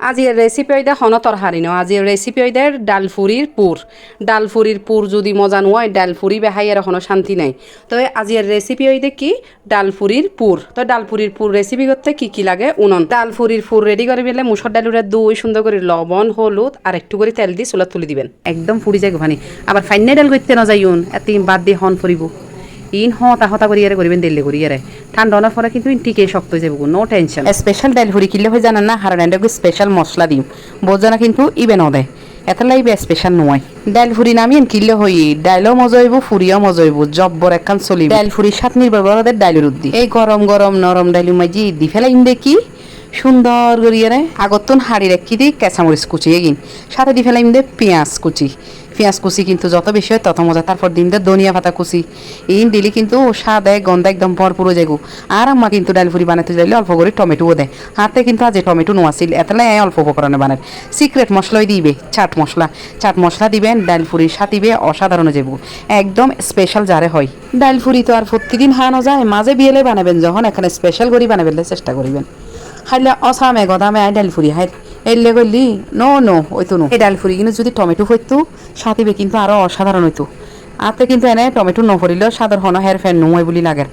আজিৰ ৰেচিপি ওইদা হন তরহারি ন। আজিৰ রেসিপি ওইদার ডালফুরির পুর ডালফুরির পুর যদি মজা নয় ডালফুরি বেহাই আর এখনও শান্তি নাই। তো আজির রেসিপি ওইদে কি? ডালফুরির পুর তো ডালফুরির পুর রেসিপি করতে কি কি লাগে? উনন। ডালফুরির পুর রেডি করে ফেলে মুসর ডালুরে দুই সুন্দর করে লবণ হলুদ আর একটু করে তেল দিয়ে চুলা তুলে দিবেন। একদম ফুরি যায় গোভানি আবার ফাইনে ডাল করতে না যাইউন এত বাদ দিয়ে হন ফুরিব ইন হতা হতা করি ইয়ারে করিবেন দিল্লি করি ইয়ারে ঠান্ডা হওয়ার পরে কিন্তু টিকে শক্ত হয়ে যাব নো টেনশন স্পেশাল ডাইল ফুরি কিনলে হয়ে জানেন না হারা ডাইলকে স্পেশাল মশলা দিম। বোঝা না কিন্তু ইবেন দেয় এত লাইবে স্পেশাল নয়। ডাইল ফুরি নামিয়েন কিনলে হই ডাইলও মজা হইব ফুরিও মজা হইব জব্বর একখান চলি ডাইল ফুরি সাত নির্ভর করে ডাইলের উদ্দি। এই গরম গরম নরম ডাইলু মাঝি দি ফেলাইন দেখি সুন্দর করিয়ারে আগতন হাড়ি রেখি দিই কেঁচামরিচ কুচি এগিন সাথে দি ফেলাইম দে পেঁয়াজ কুচি। পেঁয়াজ কুচি কিন্তু যত বেশি হয় তত মজা। তারপর দিন দে ধনিয়া পাতা কুচি। ইন দিলি কিন্তু স্বাদ এক, গন্ধ একদম ভরপুর যাইব আর আম্মা কিন্তু ডাল ফুরি বানাতে যাইলে অল্প করে টমেটোও দেয়। হাতে কিন্তু আজ টমেটো নোয়াছিল এতলে অল্প উপকরণে বানায়। সিক্রেট মশলাই দিবে, চাট মশলা। চাট মশলা দিবেন, ডাল ফুরির সাথে দিবে, অসাধারণ যাব। একদম স্পেশাল যারে হয়। ডাল ফুরি তো আর প্রতিদিন হানো যায়, মাঝে বিয়েলে বানাবেন, যখন এখানে স্পেশাল করে বানাবেন চেষ্টা করিবেন। খাইলে অসামে গদামে আই ডাল ফুরি হাই এলে গলি নো নো ওইতো নো। এই ডাল ফুরি কিন্তু যদি টমেটো হইতো সাথে কিন্তু আরও অসাধারণ হইতো। আতে কিন্তু এনে টমেটো নফরিলেও সাধারণ হের ফের নয় বলি লাগে।